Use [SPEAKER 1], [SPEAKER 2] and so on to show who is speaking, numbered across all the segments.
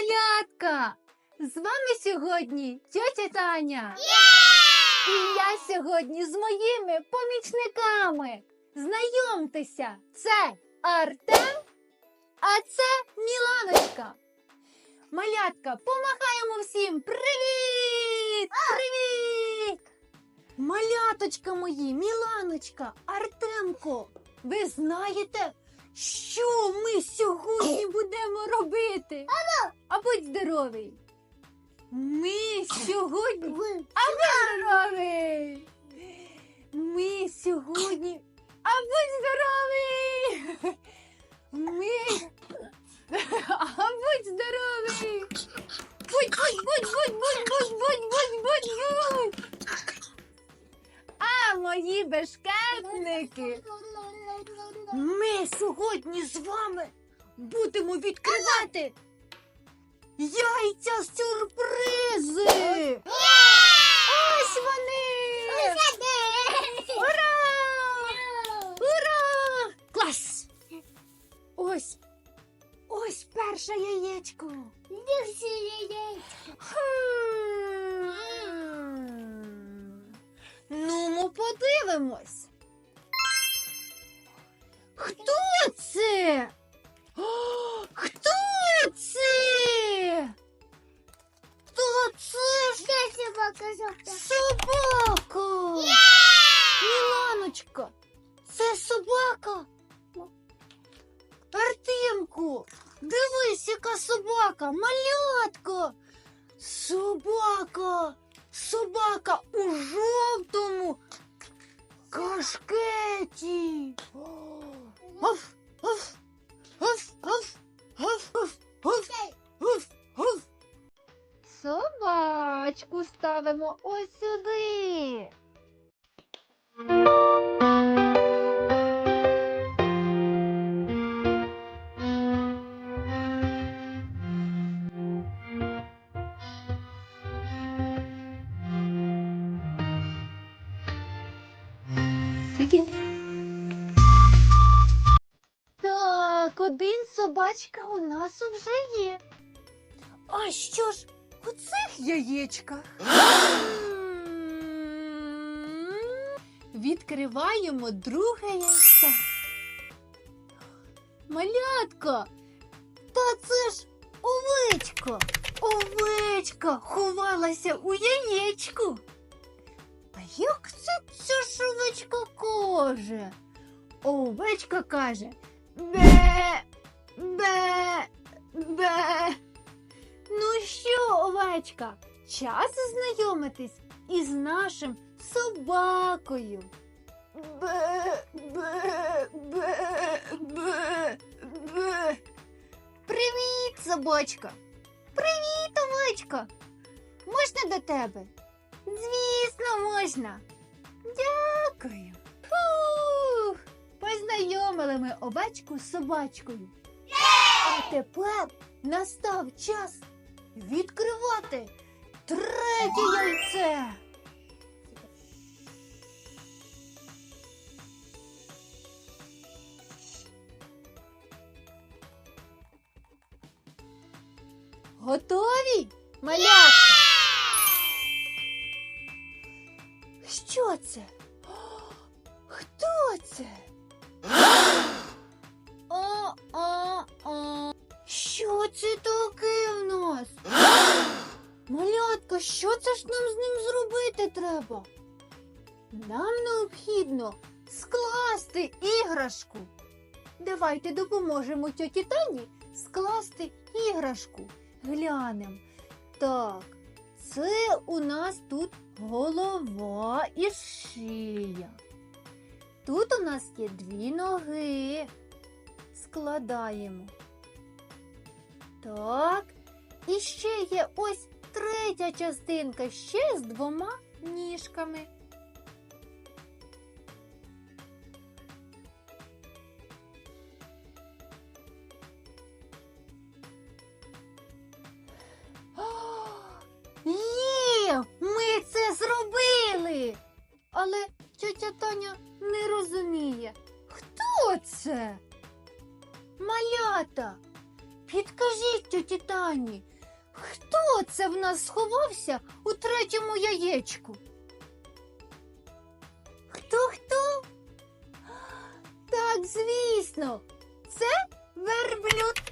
[SPEAKER 1] Малятка! З вами сьогодні тьотя Таня. І я сьогодні з моїми помічниками. Знайомтеся, це Артем, а це Міланочка. Малятка, помахаємо всім. Привіт! Привіт! Маляточка мої, Міланочка, Артемко. Ви знаєте, що ми сьогодні будемо робити? А будь здоровий. Ми сьогодні. А будь здоровий. Ми сьогодні. А будь здоровий. Ми. А будь здоровий. Будь, будь, будь, будь, будь, будь, будь, будь, будь, будь. А мої бешкетники. Сьогодні з вами будемо відкривати яйця сюрпризи. Ось вони! Ура! Ура! Клас! Ось! Ось перше яєчко. Хм. Ну, ми подивимось. Хто це? О, хто це? Хто це? Собака! Міланочка, це собака. Артемку, дивись, яка собака, малятка. Собака, собака у жовтому кашкеті. Собачку ставимо ось сюди. Собачка у нас уже є. А що ж у цих яєчках? Відкриваємо друге яйце. Малятка, та це ж овечка. Овечка ховалася у яєчку. А як це ця ж овечка каже? Овечка каже бе, бе, бе. Ну що, овечка, час знайомитись із нашим собакою. Бе, бе, бе, бе, бе. Привіт, собачка. Привіт, овечка. Можна до тебе? Звісно, можна. Дякую. Фух, познайомили ми овечку з собачкою. Тепер настав час відкривати третє яйце. Готові, малятка? Що це? Хто це? О, о, о. Що це таке в нас? Малятка, що це ж нам з ним зробити треба? Нам необхідно скласти іграшку. Давайте допоможемо тьоті Тані скласти іграшку. Глянемо. Так, це у нас тут голова і шия. Тут у нас є дві ноги. Складаємо. Так. І ще є ось третя частинка ще з двома ніжками. Є! Ми це зробили! Але тьотя Таня не розуміє, хто це? Малята, Підкажіть тьоті Тані, хто це в нас сховався у третьому яєчку? Хто хто? Так, звісно, це верблюд.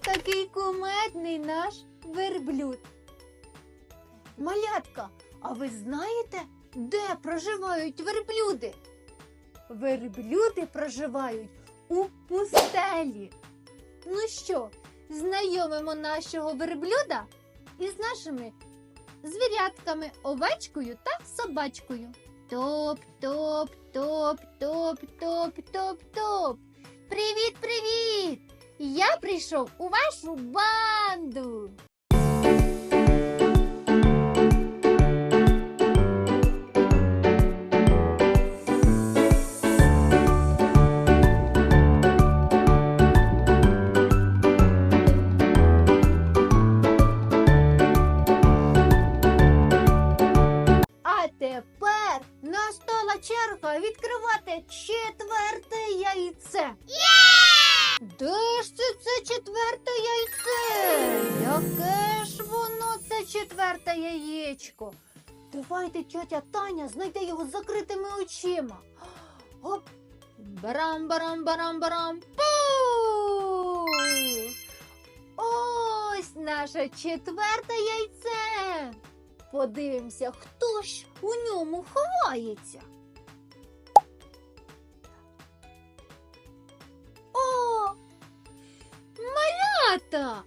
[SPEAKER 1] Такий кумедний наш верблюд. Малятка, а ви знаєте, де проживають верблюди? Верблюди проживають у пустелі. Ну що, знайомимо нашого верблюда із нашими звірятками, овечкою та собачкою. Топ, топ, топ, топ, топ, топ, топ. Привіт, привіт! Я прийшов у вашу банду. Четверте яйце. Подивимося, хто ж у ньому ховається. О! Малята!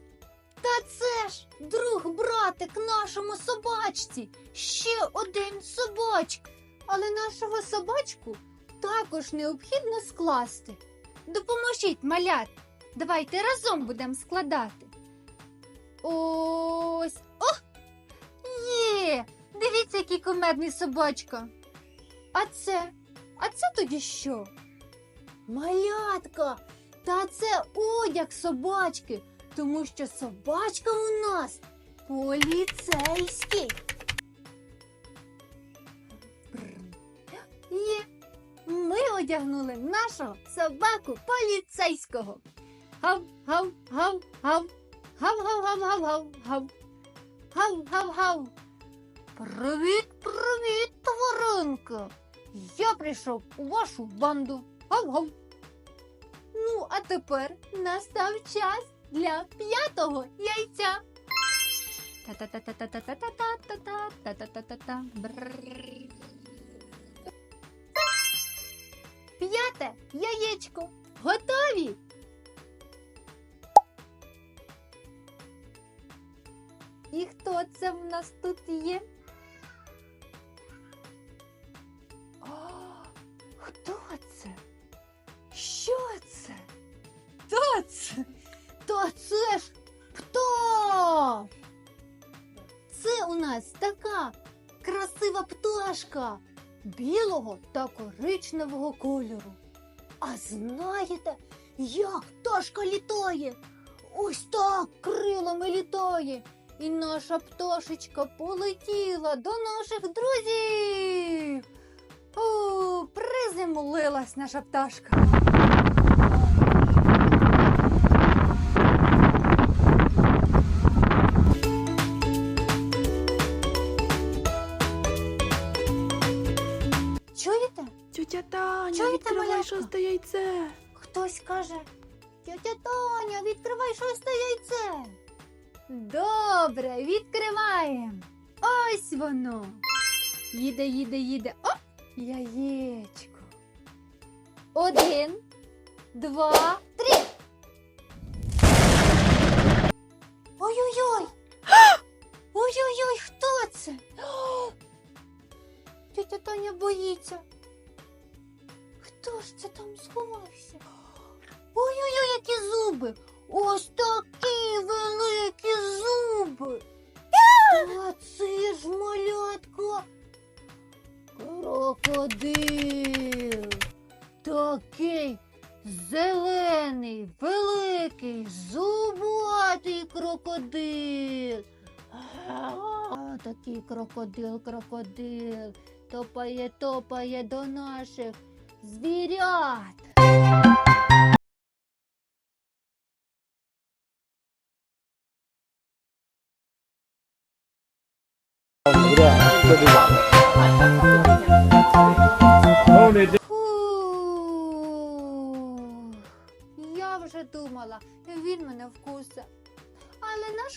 [SPEAKER 1] Та це ж друг братик нашому собачці. Ще один собачк. Але нашого собачку також необхідно скласти. Допоможіть, малят. Давайте разом будемо складати. Ось. О! Є! Дивіться, який кумедний собачка. А це? А це тоді що? Малятка! Та це одяг собачки, тому що собачка у нас поліцейський. Є. Ми одягнули нашого собаку поліцейського. Гав, гав, гав, гав. Гав, гав, гав, гав, гав, гав. Гав, гав, гав. Привіт, привіт, тваринка. Я прийшов у вашу банду. Гав, гав. Ну, а тепер настав час для п'ятого яйця. Та-та-та-та-та-та-та-та-та-та-та-та-та-та. Брррр. П'яте яєчко. Готові? І хто це в нас тут є? О, хто це? Що це? Хто це? Та це ж птах! Це у нас така красива пташка білого та коричневого кольору. А знаєте, як пташка літає? Ось так крилами літає. І наша пташечка полетіла до наших друзів. О, приземлилась наша пташка. Чуєте?
[SPEAKER 2] Тетя Таня,
[SPEAKER 1] там,
[SPEAKER 2] відкривай шосте яйце.
[SPEAKER 1] Хтось каже, тетя Тоня, відкривай шосте яйце. Добре, відкриваємо. Ось воно. Їде, їде, їде. Оп, яєчко. Один, два, три. Ой-ой-ой. Ой-ой-ой, хто це? О, Тетя Таня боїться. Хто ж це там сховався? Ой-ой-ой, які зуби! Ось такі великі зуби! А це ж малятко! Крокодил! Такий зелений, великий, зубатий крокодил! А, такий крокодил, крокодил, топає, топає до наших звірят.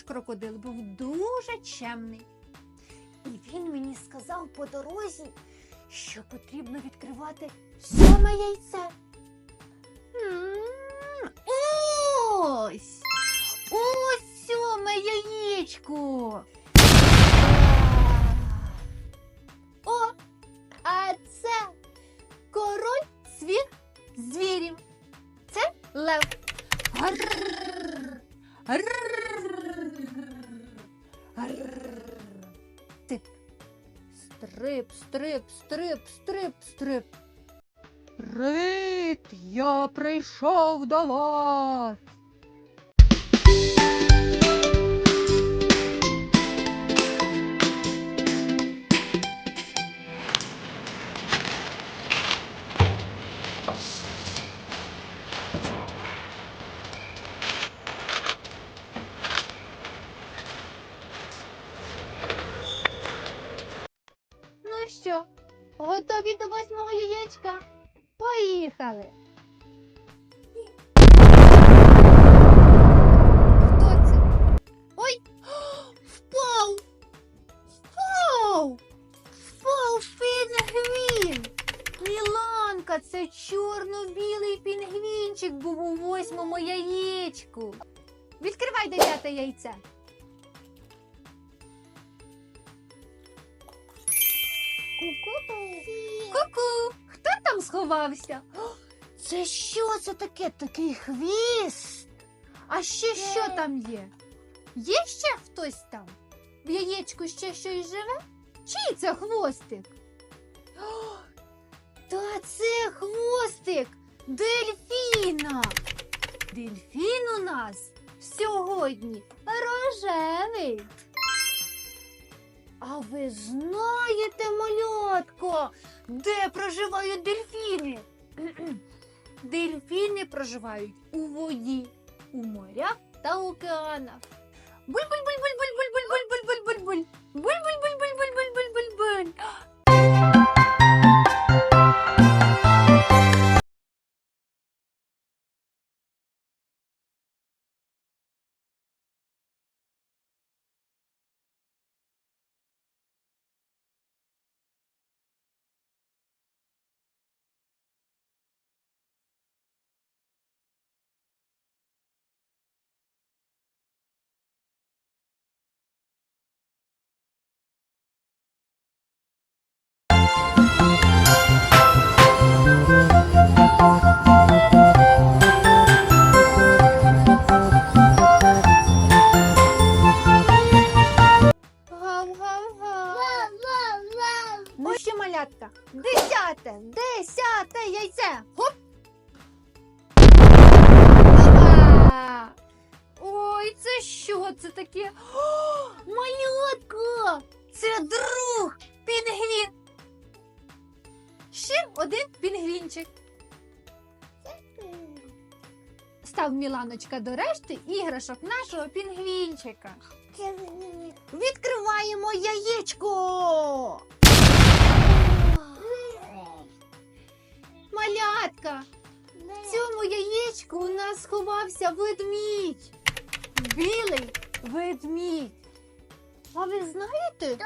[SPEAKER 1] Наш крокодил був дуже чемний. І він мені сказав по дорозі, що потрібно відкривати сьоме яйце. Ось! Ось сьоме яєчко. О, а це король світ звірів. Це лев. Гарррррр. Тип. Стрип, стрип, стрип, стрип, стрип. Привіт! Я прийшов до вас. Міланка, це чорно-білий пінгвінчик був у восьмому яєчку. Відкривай дев'яте яйце. Ку-ку! Хто там сховався? О, Це що це таке? Такий хвіст? А ще що там є? Є ще хтось там? В яєчку ще щось живе? Чий це хвостик? О, Та це хвостик дельфіна. Дельфін у нас сьогодні рожевий. А ви знаєте, малятко, де проживають дельфіни? Дельфіни проживають у воді, у морях та океанах. Буль-буль-буль-буль-буль-буль-буль-буль-буль-буль. Буль-буль-буль-буль-буль-буль-буль. Десяте, десяте яйце. Хоп. Опа! Ой, це що це таке? О, малятка! Це друг пінгвін. Ще один пінгвінчик. Став Міланочка до решти іграшок нашого пінгвінчика. Відкриваємо яєчко. Малятка, в цьому яєчку у нас сховався ведмідь. Білий ведмідь. А ви знаєте?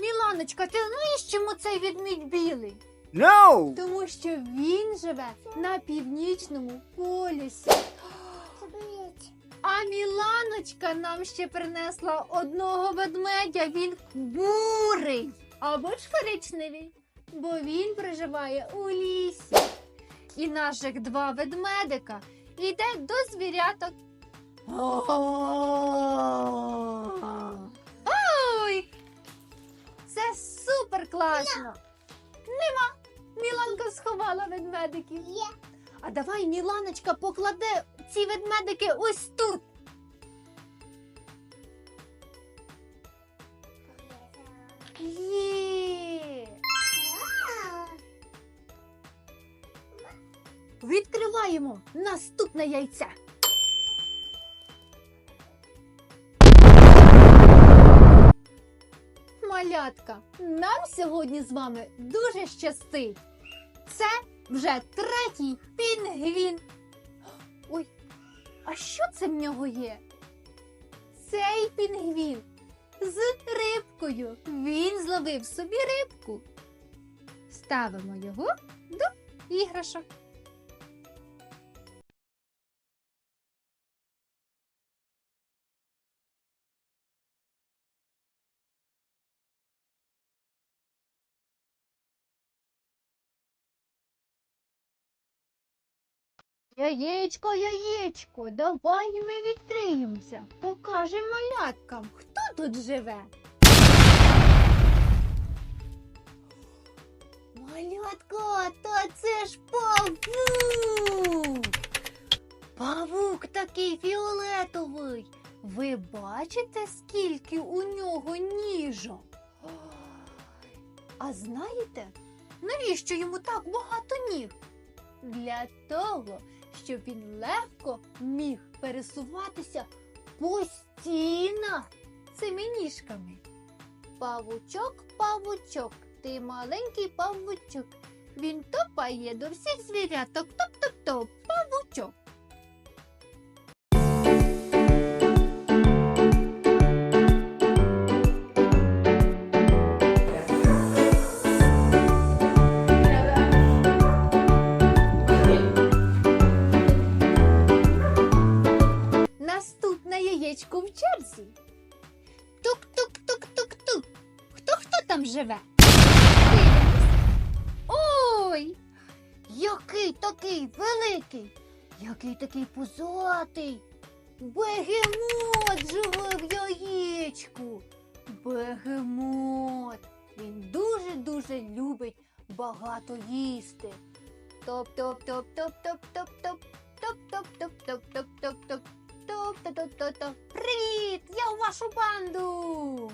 [SPEAKER 1] Міланочка, ти знаєш, чому цей ведмідь білий?
[SPEAKER 3] No!
[SPEAKER 1] Тому що він живе на північному полюсі. А Міланочка нам ще принесла одного ведмедя. Він бурий або ж коричневий, бо він проживає у лісі. І наших два ведмедика йдуть до звіряток. Ой! Це супер класно! Нема! Міланка сховала ведмедиків. А давай Міланочка покладе ці ведмедики ось тут. Є. Відкриваємо наступне яйце. малятка! Нам сьогодні з вами дуже щастить. Це вже третій пінгвін. Ой, а що це в нього є? Цей пінгвін з рибкою. Він зловив собі рибку. Ставимо його до іграшок. Яєчко, яєчко, давай ми відкриємося. Покажемо маляткам, хто тут живе. Малятко, то це ж павук! Павук такий фіолетовий. Ви бачите, скільки у нього ніжок? А знаєте, навіщо йому так багато ніг? Для того, щоб він легко міг пересуватися по стінах цими ніжками. Павучок, павучок, ти маленький павучок. Він топає до всіх звіряток. Топ-топ-топ, павучок. Який такий пузатий. Бегемот живе в яєчку. Бегемот. Він дуже-дуже любить багато їсти. Топ-топ-топ-топ-топ-топ-топ. Топ-топ-топ-топ-топ-топ-топ. Топ-топ-топ-топ. Привіт! Я у вашу банду!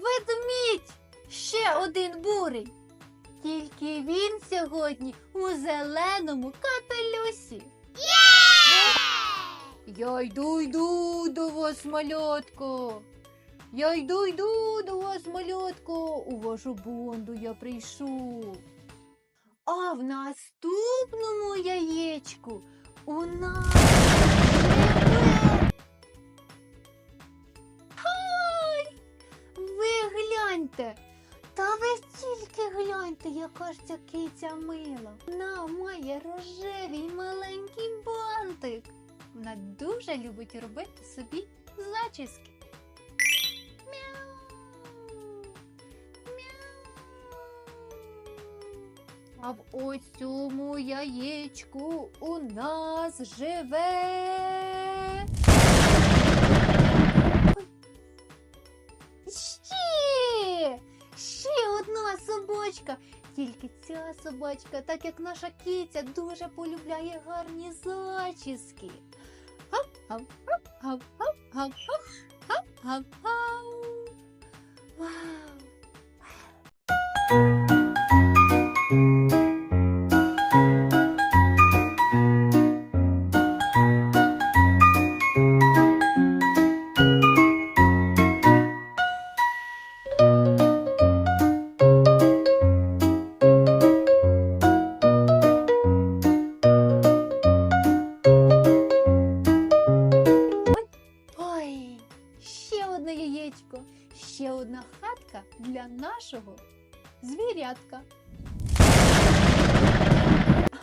[SPEAKER 1] Ведмідь. Ще один бурий. Тільки він сьогодні у зеленому капелюсі. Я йду йду до вас, малятко. Я йду йду до вас, малятко, у вашу бонду я прийшов. А в наступному яєчку у нас. Гляньте. Та ви тільки гляньте, яка ж ця киця мила. Вона має рожевий маленький бантик. Вона дуже любить робити собі зачіски. Мяу! А в ось цьому яєчку у нас живе. Собачка. Тільки ця собачка, так як наша кіця, дуже полюбляє гарні зачіски. Гав-гав-гав-гав-гав-гав-гав. Вау! гарна хатка для нашого звірятка.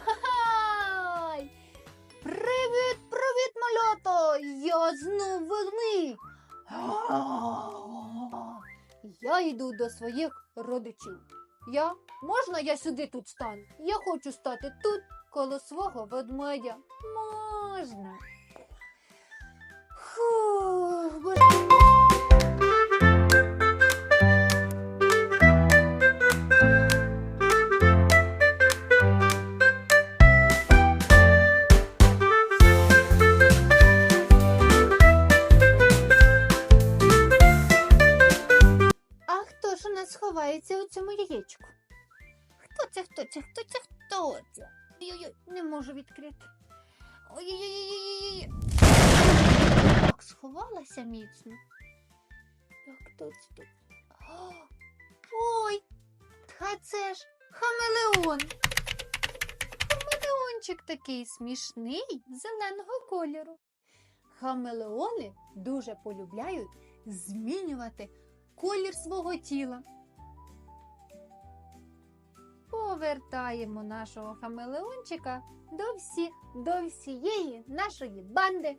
[SPEAKER 1] Хай! Привіт, привіт, малята! Я знов ведмідь! Я йду до своїх родичів. Я можна я сюди тут стану? Я хочу стати тут коло свого ведмедя. Можна. Фух, боже. Ж у цьому яєчку? Хто це, хто це, хто це, хто це? Ой-ой-ой, не можу відкрити. Ой-ой-ой. Так сховалася міцно. Як тут тут? Ой, та це ж хамелеон. Хамелеончик такий смішний, зеленого кольору. Хамелеони дуже полюбляють змінювати колір свого тіла. Повертаємо нашого хамелеончика до всіх, до всієї нашої банди.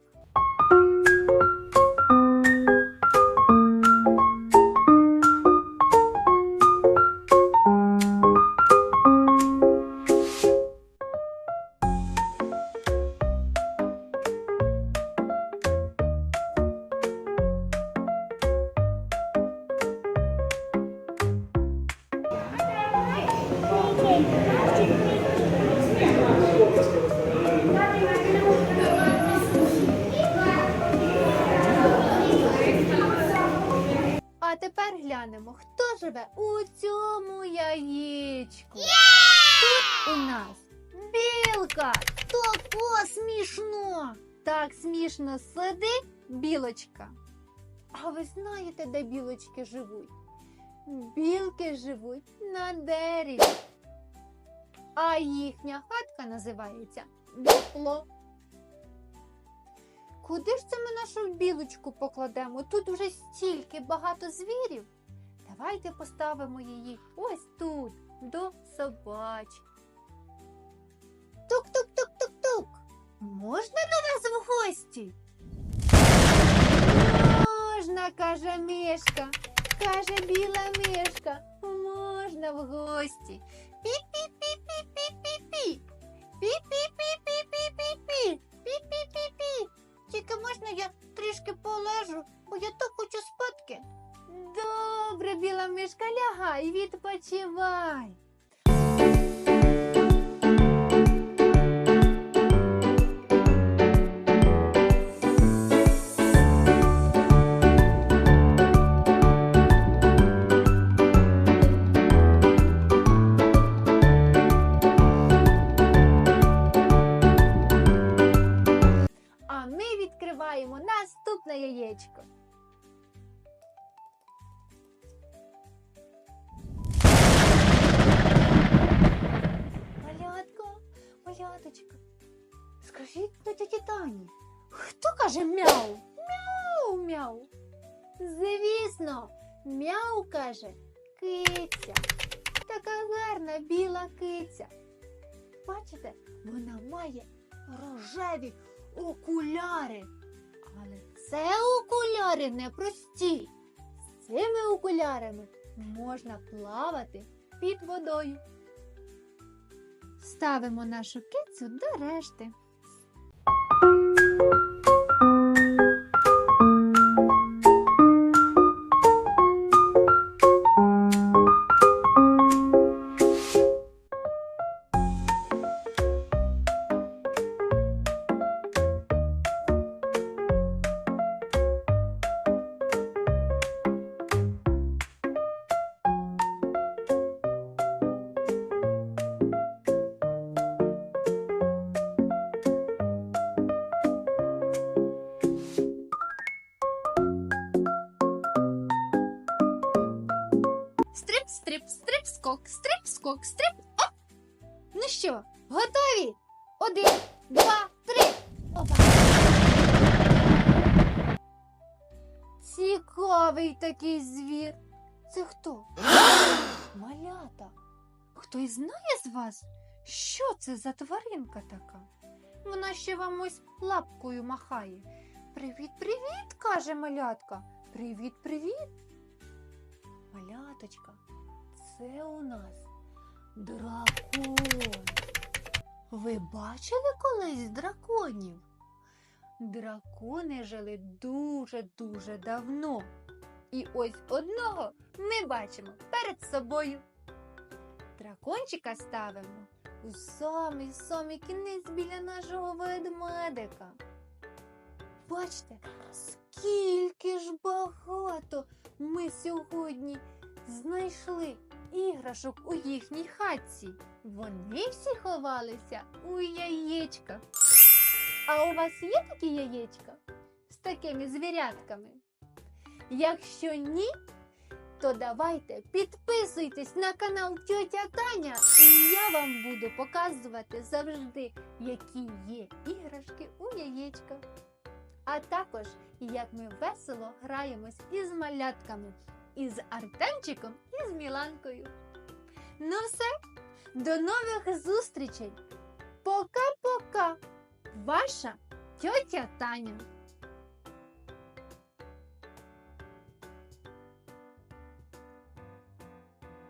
[SPEAKER 1] Білочка. А ви знаєте, де білочки живуть? Білки живуть на дереві. А їхня хатка називається дупло. Куди ж це ми нашу білочку покладемо? Тут уже стільки багато звірів. Давайте поставимо її ось тут, до собачки. Тук-тук-тук-тук-тук. Можна до нас в гості? Можна, каже мишка. Каже біла мишка. Можна в гості. Пі-пі-пі-пі-пі-пі-пі. Пі-пі-пі-пі-пі-пі-пі. Пі-пі-пі-пі. Тільки можна я трішки полежу, бо я так хочу спадки. Добре, біла мишка, лягай, відпочивай. Звісно, мяу каже киця. Така гарна біла киця. Бачите, вона має рожеві окуляри. Але це окуляри не прості. З цими окулярами можна плавати під водою. Ставимо нашу кицю до решти. Два, три. Опа. Цікавий такий звір. Це хто? Малята. Хтось знає з вас, що це за тваринка така? Вона ще вам ось лапкою махає. Привіт, привіт, каже малятка. Привіт, привіт. Маляточка, це у нас дракон. Ви бачили колись драконів? Дракони жили дуже-дуже давно. І ось одного ми бачимо перед собою. Дракончика ставимо у самий самий кінець біля нашого ведмедика. Бачите, скільки ж багато ми сьогодні знайшли іграшок у їхній хатці. Вони всі ховалися у яєчках. А у вас є такі яєчка з такими звірятками? Якщо ні, то давайте підписуйтесь на канал Тьотя Таня, і я вам буду показувати завжди, які є іграшки у яєчках. А також, як ми весело граємось із малятками, із Артемчиком і з Міланкою. Ну все, до нових зустрічей! Пока-пока! Ваша тьотя Таня.